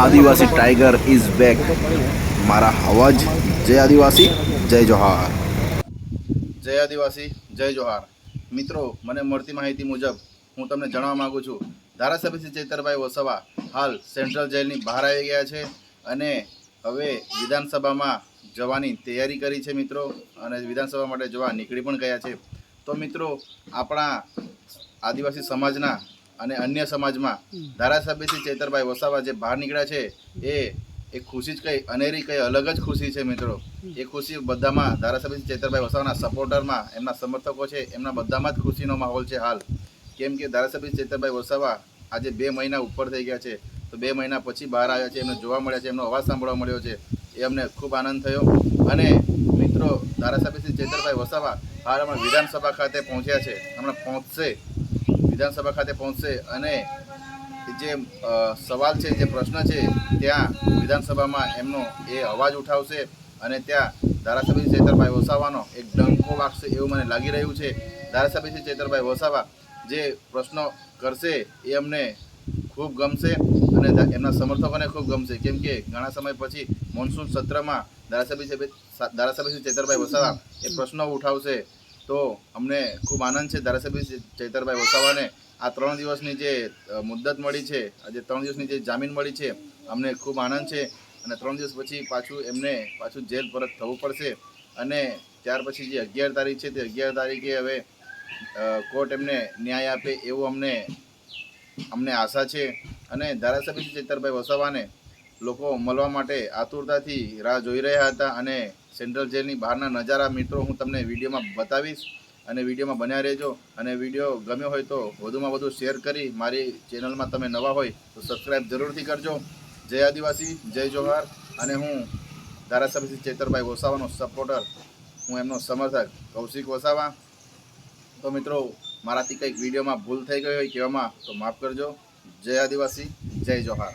Adivasi tiger is back. મારા અવાજ જય આદિવાસી, જય જોહાર. જય આદિવાસી, જય જોહાર. મિત્રો, મને મળતી માહિતી મુજબ હું તમને જણાવવા માંગુ છું, ધારાસભ્ય શ્રી ચેતરભાઈ વસવા હાલ સેન્ટ્રલ જેલની બહાર આવી ગયા છે અને હવે વિધાનસભામાં જવાની તૈયારી કરી છે મિત્રો અને વિધાનસભા માટે જવા નીકળી પણ ગયા છે. તો મિત્રો, આપણા આદિવાસી સમાજના અને અન્ય સમાજમાં ધારાસભ્યથી ચેતરભાઈ વસાવા જે બહાર નીકળ્યા છે એ એ ખુશી જ કઈ અનેરી કઈ અલગ જ ખુશી છે મિત્રો. એ ખુશી બધામાં ધારાસભ્ય ચેતરભાઈ વસાવાના સપોર્ટરમાં એમના સમર્થકો છે એમના બધામાં જ ખુશીનો માહોલ છે હાલ. કેમ કે ધારાસભ્ય ચેતરભાઈ વસાવા આજે બે મહિના ઉપર થઈ ગયા છે તો બે મહિના પછી બહાર આવ્યા છે એમને જોવા મળ્યા છે એમનો અવાજ સાંભળવા મળ્યો છે એ અમને ખૂબ આનંદ થયો. અને મિત્રો ધારાસભ્ય શ્રી ચેતરભાઈ વસાવા હાલ હમણાં વિધાનસભા ખાતે પહોંચ્યા છે હમણાં પહોંચશે. વિધાનસભા ખાતે પહોંચશે અને જે સવાલ છે, જે પ્રશ્ન છે, ત્યાં વિધાનસભામાં એમનો એ અવાજ ઉઠાવશે અને ત્યાં ધારાસભ્ય ચેતરભાઈ વસાવાનો એક ડંકો વાગશે એવું મને લાગી રહ્યું છે. ધારાસભ્ય ચેતરભાઈ વસાવા જે પ્રશ્નો કરશે એ અમને ખૂબ ગમશે અને એમના સમર્થકોને ખૂબ ગમશે. કેમ કે ઘણા સમય પછી મોન્સૂન સત્રમાં ધારાસભ્ય ધારાસભ્ય ચેતરભાઈ વસાવા એ પ્રશ્નો ઉઠાવશે તો અમને ખૂબ આનંદ છે ધારાસભ્ય ચૈતરભાઈ વસાવાને આ ત્રણ દિવસની જે મુદ્દત મળી છે આજે ત્રણ દિવસની જે જામીન મળી છે, અમને ખૂબ આનંદ છે અને ત્રણ દિવસ પછી પાછું એમને પાછું જેલ પરત થવું પડશે અને ત્યાર પછી જે અગિયાર તારીખ છે તે અગિયાર તારીખે હવે કોર્ટ એમને ન્યાય આપે એવું અમને અમને આશા છે અને ધારાસભ્ય ચેતરભાઈ વસાવાને લોકો મળવા માટે આતુરતાથી રાહ જોઈ રહ્યા હતા અને સેન્ટ્રલ જેલની બહારના નજારા મિત્રો, હું તમને વિડીયોમાં બતાવીશ અને વિડીયોમાં બન્યા રહેજો. અને વીડિયો ગમ્યો હોય તો વધુમાં વધુ શેર કરી મારી ચેનલમાં તમે નવા હોય તો સબસ્ક્રાઈબ જરૂરથી કરજો. જય આદિવાસી, જય જોહાર. અને હું ધારાસભ્ય ચેતરભાઈ વસાવાનો સપોર્ટર, હું એમનો સમર્થક કૌશિક વસાવા. તો મિત્રો, મારાથી કંઈક વિડીયોમાં ભૂલ થઈ ગઈ હોય કહેવામાં તો માફ કરજો. જય આદિવાસી, જય જોહાર.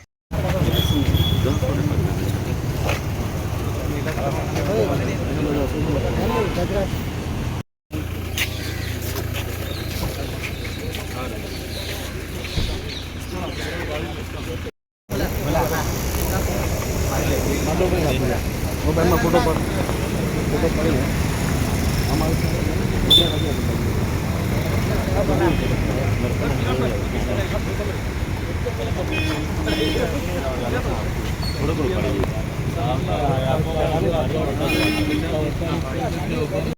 મોબાઈલમાં ફોટો પડ ਥੋੜਾ ਕੋਲ ਪਾਣੀ